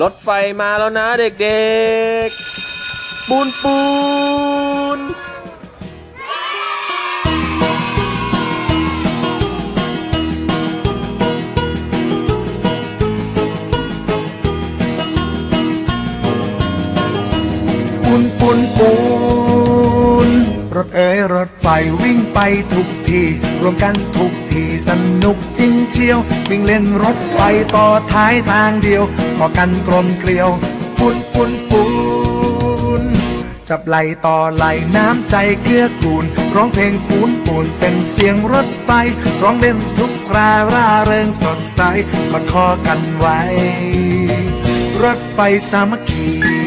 รถไฟมาแล้วนะเด็กๆ ปูนปูนปูนปูนปูน ไฟวิ่งไปทุกที รวมกันทุกทีสนุกจริงเชียว วิ่งเล่นรถไฟต่อท้ายทางเดียวพอกันกลมเกลียวปูนปูนปูนจับไหลต่อไหลน้ำใจเกื้อกูล ร้องเพลงปูนปูนเป็นเสียงรถไฟ ร้องเล่นทุกคราร่าเริงสดใสกอดคอกันไว้ รถไฟสามัคคี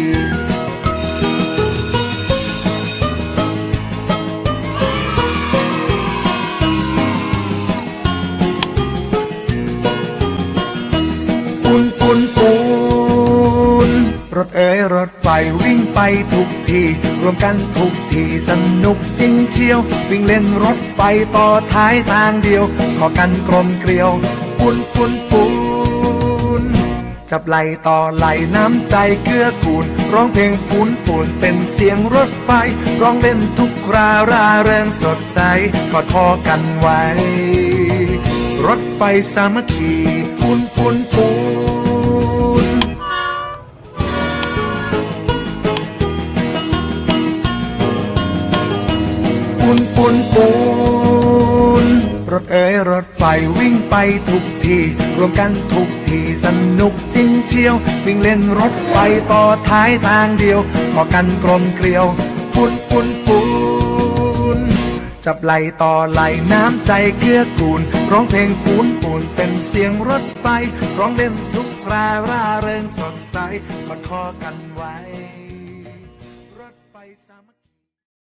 รถเอ๋ยรถไฟวิ่งไปทุกที รวมกันทุกทีสนุกจริงเชียว วิ่งเล่นรถไฟต่อท้ายทางเดียว ขอกันกลมเกลียวปูนปูนปูนจับไหลต่อไหลน้ำใจเกื้อกูล ร้องเพลงปูนปูนเป็นเสียงรถไฟ ร้องเล่นทุกคราร่าเริงสดใสกอดคอกันไว้ รถไฟสามัคคีปูนปูนปูน ปูนปูนปูนรถเอ๋ยรถไฟวิ่งไปทุกทีรวมกันทุกทีสนุกจริงเชียว วิ่งเล่นรถไฟต่อท้ายทางเดียวพอกันกลมเกลียวปูนปูนปูนจับไหลต่อไหลน้ำใจเกื้อกูลร้องเพลงปูนปูนเป็นเสียงรถไฟร้องเล่นทุกคราร่าเริงสดใสกอดคอกันไว้รถไฟสามัคคี